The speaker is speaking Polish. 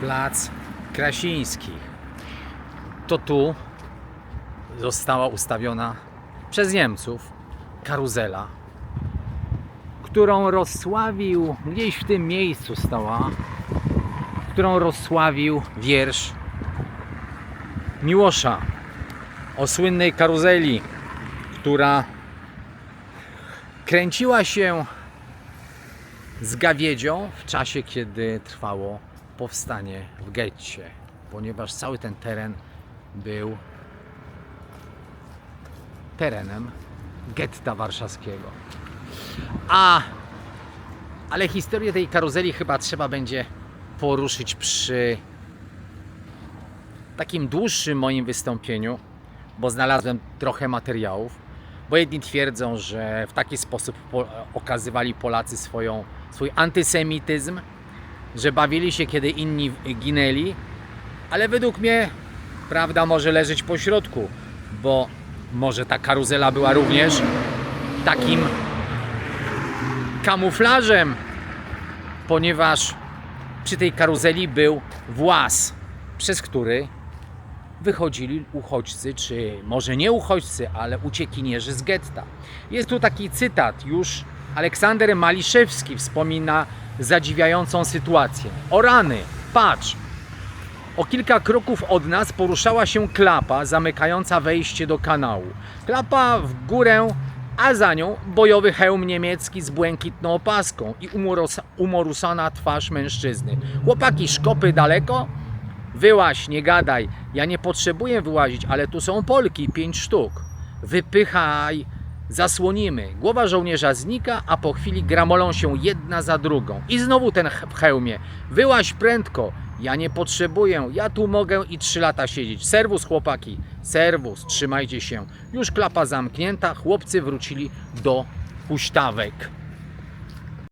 Plac Krasińskich. To tu została ustawiona przez Niemców karuzela, którą rozsławił, gdzieś w tym miejscu stała, którą rozsławił wiersz Miłosza o słynnej karuzeli, która kręciła się z gawiedzią w czasie, kiedy trwało powstanie w getcie, ponieważ cały ten teren był terenem getta warszawskiego. A ale historię tej karuzeli chyba trzeba będzie poruszyć przy takim dłuższym moim wystąpieniu, bo znalazłem trochę materiałów. Bo jedni twierdzą, że w taki sposób po, okazywali Polacy swoją, swój antysemityzm, że bawili się, kiedy inni ginęli, ale według mnie prawda może leżeć po środku, bo może ta karuzela była również takim kamuflażem, ponieważ przy tej karuzeli był włas, przez który wychodzili uchodźcy, czy może nie uchodźcy, ale uciekinierzy z getta. Jest tu taki cytat, już Aleksander Maliszewski wspomina zadziwiającą sytuację. O rany, patrz! O kilka kroków od nas poruszała się klapa zamykająca wejście do kanału. Klapa w górę, a za nią bojowy hełm niemiecki z błękitną opaską i umorusana twarz mężczyzny. Chłopaki, szkopy daleko? Wyłaź, nie gadaj. Ja nie potrzebuję wyłazić, ale tu są Polki, pięć sztuk. Wypychaj, zasłonimy. Głowa żołnierza znika, a po chwili gramolą się jedna za drugą. I znowu ten w hełmie. Wyłaź prędko. Ja nie potrzebuję, ja tu mogę i trzy lata siedzieć. Serwus, chłopaki, serwus, trzymajcie się. Już klapa zamknięta, chłopcy wrócili do huśtawek.